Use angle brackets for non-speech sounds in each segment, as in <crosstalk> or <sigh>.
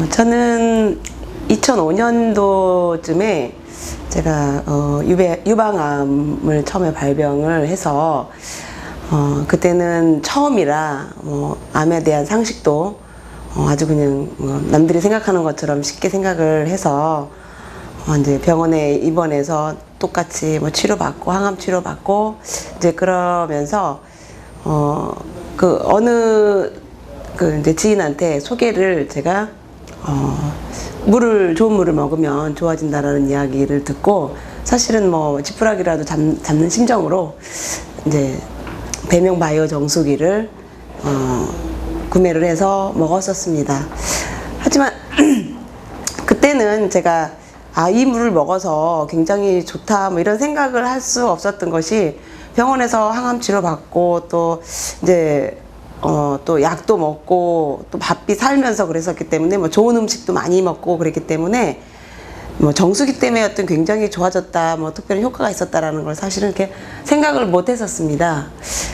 어, 저는 2005년도쯤에 제가 어, 유배, 유방암을 처음에 발병을 해서 어, 그때는 처음이라 뭐 암에 대한 상식도 어, 아주 그냥 뭐 남들이 생각하는 것처럼 쉽게 생각을 해서 어, 이제 병원에 입원해서 똑같이 뭐 치료받고 항암 치료받고 이제 그러면서 어 그 어느 그 이제 지인한테 소개를 제가 어 물을 좋은 물을 먹으면 좋아진다라는 이야기를 듣고 사실은 뭐 지푸라기라도 잡, 잡는 심정으로 이제 배명 바이오 정수기를 어 구매를 해서 먹었었습니다. 하지만 <clears throat> 그때는 제가 아, 이 물을 먹어서 굉장히 좋다, 뭐 이런 생각을 할 수 없었던 것이 병원에서 항암 치료 받고 또 이제 어, 또 약도 먹고 또 바삐 살면서 그랬었기 때문에 뭐 좋은 음식도 많이 먹고 그랬기 때문에 뭐 정수기 때문에 어떤 굉장히 좋아졌다, 뭐 특별히 효과가 있었다라는 걸 사실은 이렇게 생각을 못 했었습니다.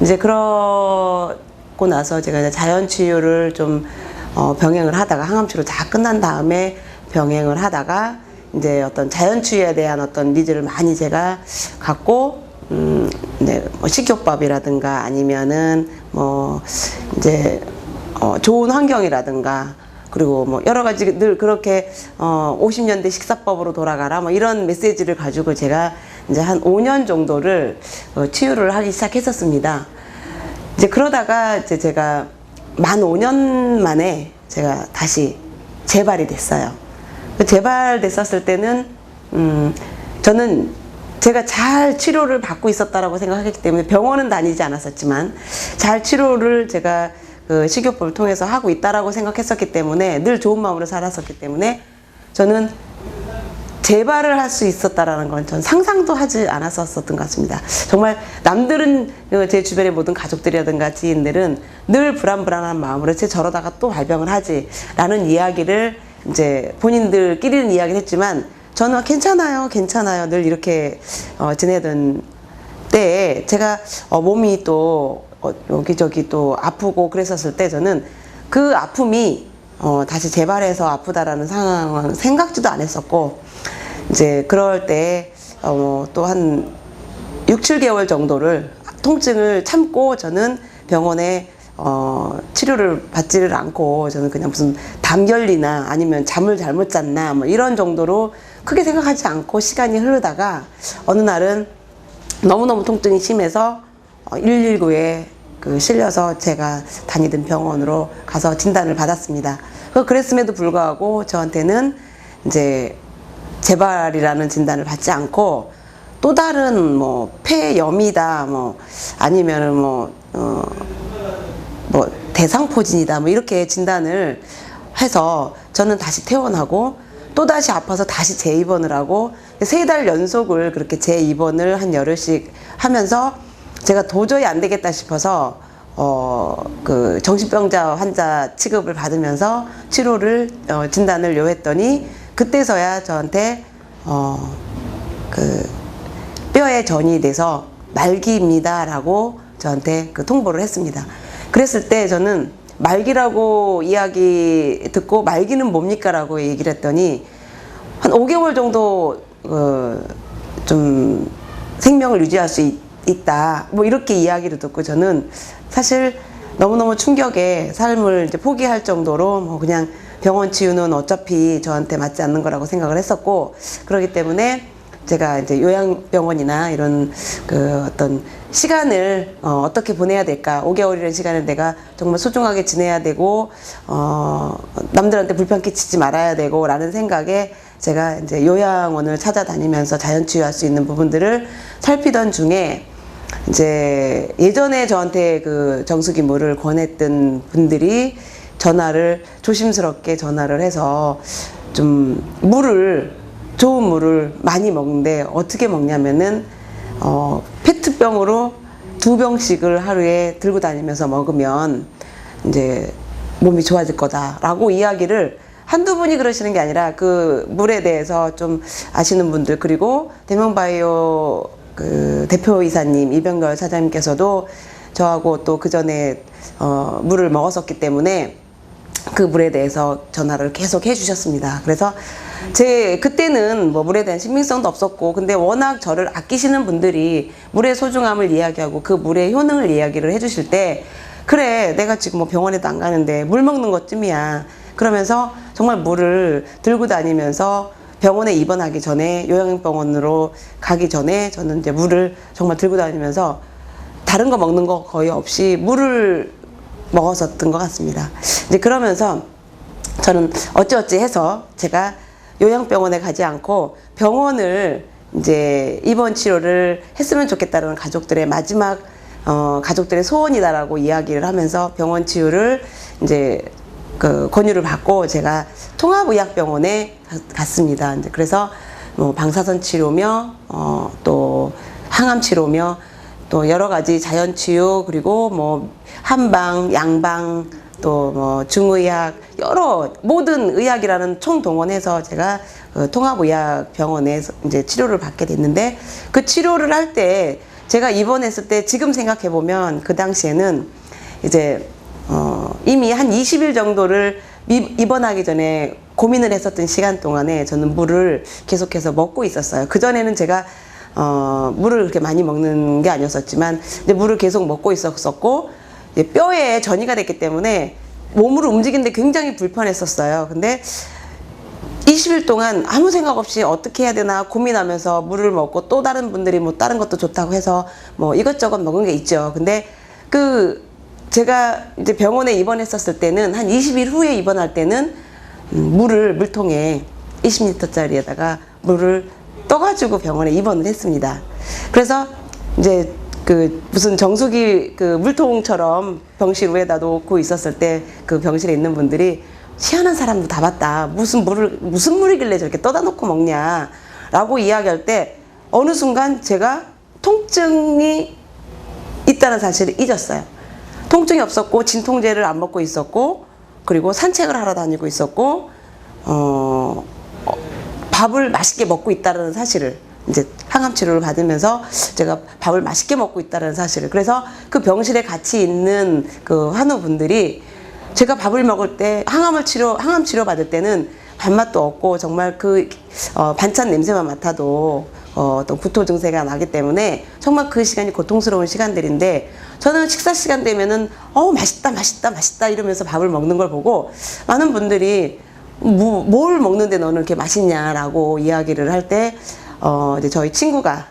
이제 그러고 나서 제가 이제 자연 치유를 좀 어, 병행을 하다가 항암 치료 다 끝난 다음에 병행을 하다가 이제 어떤 자연 치유에 대한 어떤 니즈를 많이 제가 갖고 음, 네, 뭐 식욕법이라든가 아니면은 뭐 이제 어, 좋은 환경이라든가 그리고 뭐 여러 가지 늘 그렇게 어 50년대 식사법으로 돌아가라 뭐 이런 메시지를 가지고 제가 이제 한 5년 정도를 어, 치유를 하기 시작했었습니다. 이제 그러다가 이제 제가 만 5년 만에 제가 다시 재발이 됐어요. 그 재발됐었을 때는 음 저는 제가 잘 치료를 받고 있었다라고 생각하기 때문에 병원은 다니지 않았었지만 잘 치료를 제가 그 식이요법을 통해서 하고 있다라고 생각했었기 때문에 늘 좋은 마음으로 살았었기 때문에 저는 재발을 할 수 있었다라는 건 전 상상도 하지 않았었던 것 같습니다. 정말 남들은 그제 주변의 모든 가족들이라든가 지인들은 늘 불안불안한 마음으로 쟤 저러다가 또 발병을 하지라는 이야기를 이제 본인들끼리는 이야기를 했지만 저는 괜찮아요, 괜찮아요. 늘 이렇게 어, 지내던 때에 제가 어, 몸이 또 어, 여기저기 또 아프고 그랬었을 때 저는 그 아픔이 어, 다시 재발해서 아프다라는 상황은 생각지도 안 했었고 이제 그럴 때 어, 또한 6, 7개월 정도를 통증을 참고 저는 병원에 어, 치료를 받지를 않고 저는 그냥 무슨 담결리나 아니면 잠을 잘못 잤나 뭐 이런 정도로 크게 생각하지 않고 시간이 흐르다가 어느 날은 너무너무 통증이 심해서 119에 그 실려서 제가 다니던 병원으로 가서 진단을 받았습니다. 그 그랬음에도 불구하고 저한테는 이제 재발이라는 진단을 받지 않고 또 다른 뭐 폐염이다 뭐 아니면은 뭐 어, 뭐 대상포진이다 뭐 이렇게 진단을 해서 저는 다시 퇴원하고 또 다시 아파서 다시 재입원을 하고 세 달 연속을 그렇게 재입원을 한 열흘씩 하면서 제가 도저히 안 되겠다 싶어서 어 그 정신병자 환자 취급을 받으면서 치료를 어, 진단을 요했더니 그때서야 저한테 어 그 뼈에 전이 돼서 말기입니다라고 저한테 그 통보를 했습니다. 그랬을 때 저는 말기라고 이야기 듣고 말기는 뭡니까 라고 얘기를 했더니 한 5개월 정도 어, 좀 생명을 유지할 수 있, 있다. 뭐 이렇게 이야기를 듣고 저는 사실 너무너무 충격에 삶을 이제 포기할 정도로 뭐 그냥 병원 치유는 어차피 저한테 맞지 않는 거라고 생각을 했었고 그렇기 때문에 제가 이제 요양병원이나 이런 그 어떤 시간을 어, 어떻게 보내야 될까? 5개월이라는 시간을 내가 정말 소중하게 지내야 되고 어, 남들한테 불편 끼치지 말아야 되고 라는 생각에 제가 이제 요양원을 찾아다니면서 자연 치유할 수 있는 부분들을 살피던 중에 이제 예전에 저한테 그 정수기 물을 권했던 분들이 전화를 조심스럽게 전화를 해서 좀 물을 좋은 물을 많이 먹는데 어떻게 먹냐면은 어 페트병으로 두 병씩을 하루에 들고 다니면서 먹으면 이제 몸이 좋아질 거다라고 이야기를 한두 분이 그러시는 게 아니라 그 물에 대해서 좀 아시는 분들 그리고 대명바이오 그 대표이사님 이병걸 사장님께서도 저하고 또 그 전에 어 물을 먹었었기 때문에 그 물에 대해서 전화를 계속 해주셨습니다. 그래서 제 그때는 뭐 물에 대한 신빙성도 없었고 근데 워낙 저를 아끼시는 분들이 물의 소중함을 이야기하고 그 물의 효능을 이야기를 해주실 때 그래 내가 지금 뭐 병원에도 안 가는데 물 먹는 것쯤이야 그러면서 정말 물을 들고 다니면서 병원에 입원하기 전에 요양병원으로 가기 전에 저는 이제 물을 정말 들고 다니면서 다른 거 먹는 거 거의 없이 물을 먹었었던 것 같습니다. 이제 그러면서 저는 어찌어찌 해서 제가 요양병원에 가지 않고 병원을 이제 입원 치료를 했으면 좋겠다는 가족들의 마지막 어, 가족들의 소원이다라고 이야기를 하면서 병원 치유를 이제 그 권유를 받고 제가 통합의학병원에 가- 갔습니다. 이제 그래서 뭐 방사선 치료며 어, 또 항암 치료며 또 여러 가지 자연 치유 그리고 뭐 한방, 양방 또 뭐 중의학 여러 모든 의학이라는 총동원해서 제가 그 통합의학 병원에서 이제 치료를 받게 됐는데 그 치료를 할 때 제가 입원했을 때 지금 생각해 보면 그 당시에는 이제 어 이미 한 20일 정도를 미- 입원하기 전에 고민을 했었던 시간 동안에 저는 물을 계속해서 먹고 있었어요. 그 전에는 제가 어, 물을 그렇게 많이 먹는 게 아니었었지만 이제 물을 계속 먹고 있었었고 뼈에 전이가 됐기 때문에 몸으로 움직이는데 굉장히 불편했었어요. 근데 20일 동안 아무 생각 없이 어떻게 해야 되나 고민하면서 물을 먹고 또 다른 분들이 뭐 다른 것도 좋다고 해서 뭐 이것저것 먹은 게 있죠. 근데 그 제가 이제 병원에 입원했었을 때는 한 20일 후에 입원할 때는 음, 물을 물통에 20리터짜리에다가 물을 떠가지고 병원에 입원을 했습니다. 그래서 이제 그 무슨 정수기 그 물통처럼 병실 위에다 놓고 있었을 때 그 병실에 있는 분들이 희한한 사람도 다 봤다. 무슨 물을 무슨 물이길래 저렇게 떠다 놓고 먹냐라고 이야기할 때 어느 순간 제가 통증이 있다는 사실을 잊었어요. 통증이 없었고 진통제를 안 먹고 있었고 그리고 산책을 하러 다니고 있었고 어, 어, 밥을 맛있게 먹고 있다는 사실을 이제 항암 치료를 받으면서 제가 밥을 맛있게 먹고 있다는 사실을. 그래서 그 병실에 같이 있는 그 환우분들이 제가 밥을 먹을 때 항암을 치료 항암 치료 받을 때는 밥맛도 없고 정말 그 어, 반찬 냄새만 맡아도 어, 어떤 구토 증세가 나기 때문에 정말 그 시간이 고통스러운 시간들인데 저는 식사 시간 되면은 어 맛있다 맛있다 맛있다 이러면서 밥을 먹는 걸 보고 많은 분들이 뭐, 뭘 먹는데 너는 이렇게 맛있냐라고 이야기를 할 때 어, 이제 저희 친구가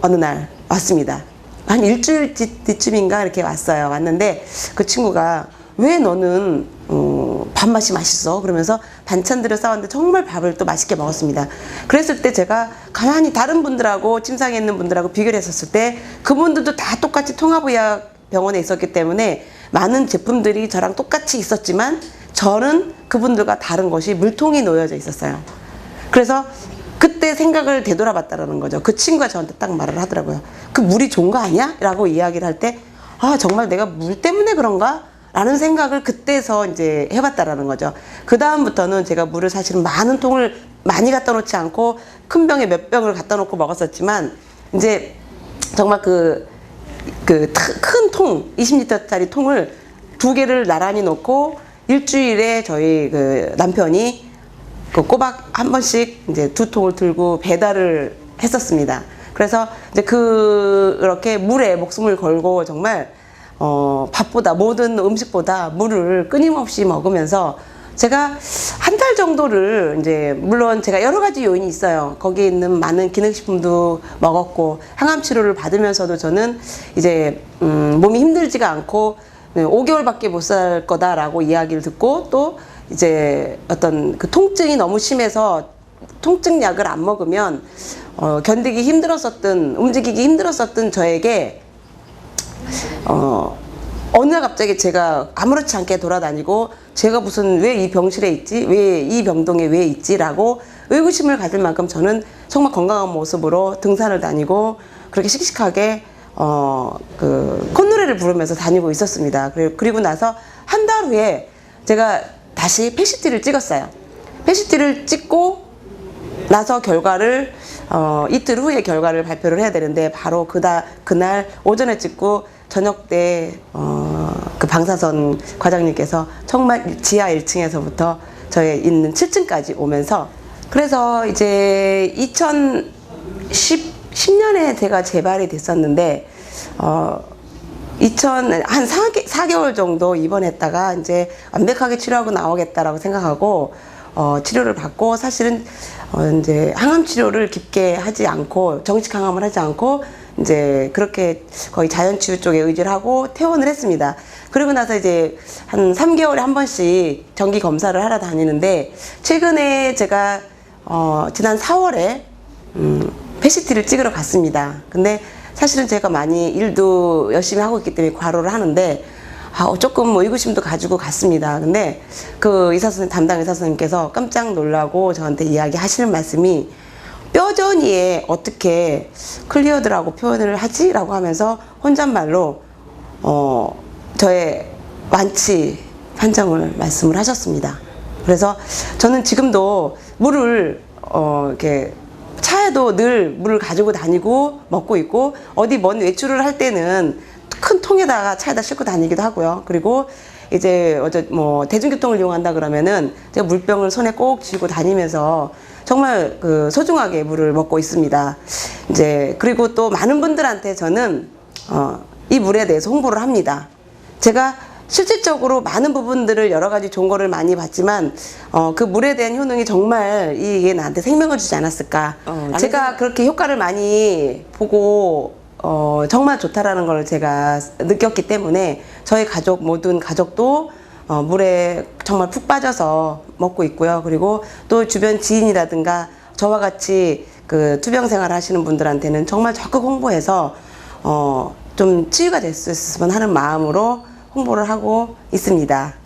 어느 날 왔습니다. 한 일주일 뒤- 뒤쯤인가 이렇게 왔어요. 왔는데 그 친구가 왜 너는 어, 밥맛이 맛있어? 그러면서 반찬들을 싸왔는데 정말 밥을 또 맛있게 먹었습니다. 그랬을 때 제가 가만히 다른 분들하고 침상에 있는 분들하고 비교를 했었을 때 그분들도 다 똑같이 통합의학 병원에 있었기 때문에 많은 제품들이 저랑 똑같이 있었지만 저는 그분들과 다른 것이 물통이 놓여져 있었어요. 그래서 그때 생각을 되돌아봤다라는 거죠. 그 친구가 저한테 딱 말을 하더라고요. 그 물이 좋은 거 아니야? 라고 이야기를 할 때, 아, 정말 내가 물 때문에 그런가? 라는 생각을 그때서 이제 해봤다라는 거죠. 그다음부터는 제가 물을 사실은 많은 통을 많이 갖다 놓지 않고 큰 병에 몇 병을 갖다 놓고 먹었었지만, 이제 정말 그, 그 큰 통, 20리터짜리 통을 두 개를 나란히 놓고 일주일에 저희 그 남편이 그 꼬박 한 번씩 이제 두 통을 들고 배달을 했었습니다. 그래서 이제 그렇게 물에 목숨을 걸고 정말 어 밥보다 모든 음식보다 물을 끊임없이 먹으면서 제가 한 달 정도를 이제 물론 제가 여러 가지 요인이 있어요. 거기에 있는 많은 기능식품도 먹었고 항암 치료를 받으면서도 저는 이제 음 몸이 힘들지가 않고 네, 5개월밖에 못 살 거다라고 이야기를 듣고 또 이제 어떤 그 통증이 너무 심해서 통증 약을 안 먹으면 어, 견디기 힘들었었던 움직이기 힘들었었던 저에게 어, 어느 날 갑자기 제가 아무렇지 않게 돌아다니고 제가 무슨 왜 이 병실에 있지? 왜 이 병동에 왜 있지?라고 의구심을 가질 만큼 저는 정말 건강한 모습으로 등산을 다니고 그렇게 씩씩하게 어, 그 콧노래를 부르면서 다니고 있었습니다. 그리고, 그리고 나서 한 달 후에 제가 다시 패시티를 찍었어요. 패시티를 찍고 나서 결과를 어, 이틀 후에 결과를 발표를 해야 되는데 바로 그다 그날 오전에 찍고 저녁 때 어, 그 방사선 과장님께서 정말 지하 1층에서부터 저희 있는 7층까지 오면서 그래서 이제 2010 년에 제가 재발이 됐었는데 어 2000, 한 4개, 4개월 정도 입원했다가 이제 완벽하게 치료하고 나오겠다라고 생각하고 어, 치료를 받고 사실은 어, 이제 항암 치료를 깊게 하지 않고 정식 항암을 하지 않고 이제 그렇게 거의 자연 치유 쪽에 의지를 하고 퇴원을 했습니다. 그리고 나서 이제 한 3개월에 한 번씩 정기 검사를 하러 다니는데 최근에 제가 어, 지난 4월에 음, 패시티를 찍으러 갔습니다. 근데 사실은 제가 많이 일도 열심히 하고 있기 때문에 과로를 하는데 아, 조금 뭐 의구심도 가지고 갔습니다. 근데 그 의사 선생 담당 의사 선생님께서 깜짝 놀라고 저한테 이야기 하시는 말씀이 뼈전이에 어떻게 클리어드라고 표현을 하지 라고 하면서 혼잣말로 어 저의 완치 판정을 말씀을 하셨습니다. 그래서 저는 지금도 물을 어 이렇게 차에도 늘 물을 가지고 다니고 먹고 있고 어디 먼 외출을 할 때는 큰 통에다가 차에다 싣고 다니기도 하고요. 그리고 이제 어제 뭐 대중교통을 이용한다 그러면은 제가 물병을 손에 꼭 쥐고 다니면서 정말 그 소중하게 물을 먹고 있습니다. 이제 그리고 또 많은 분들한테 저는 어, 이 물에 대해서 홍보를 합니다. 제가 실질적으로 많은 부분들을 여러 가지 좋은 거를 많이 봤지만 어, 그 물에 대한 효능이 정말 이게 나한테 생명을 주지 않았을까. 어, 제가 그렇게 효과를 많이 보고 어, 정말 좋다라는 걸 제가 느꼈기 때문에 저희 가족 모든 가족도 어, 물에 정말 푹 빠져서 먹고 있고요. 그리고 또 주변 지인이라든가 저와 같이 그 투병 생활 하시는 분들한테는 정말 적극 홍보해서 어, 좀 치유가 될 수 있으면 하는 마음으로 홍보를 하고 있습니다.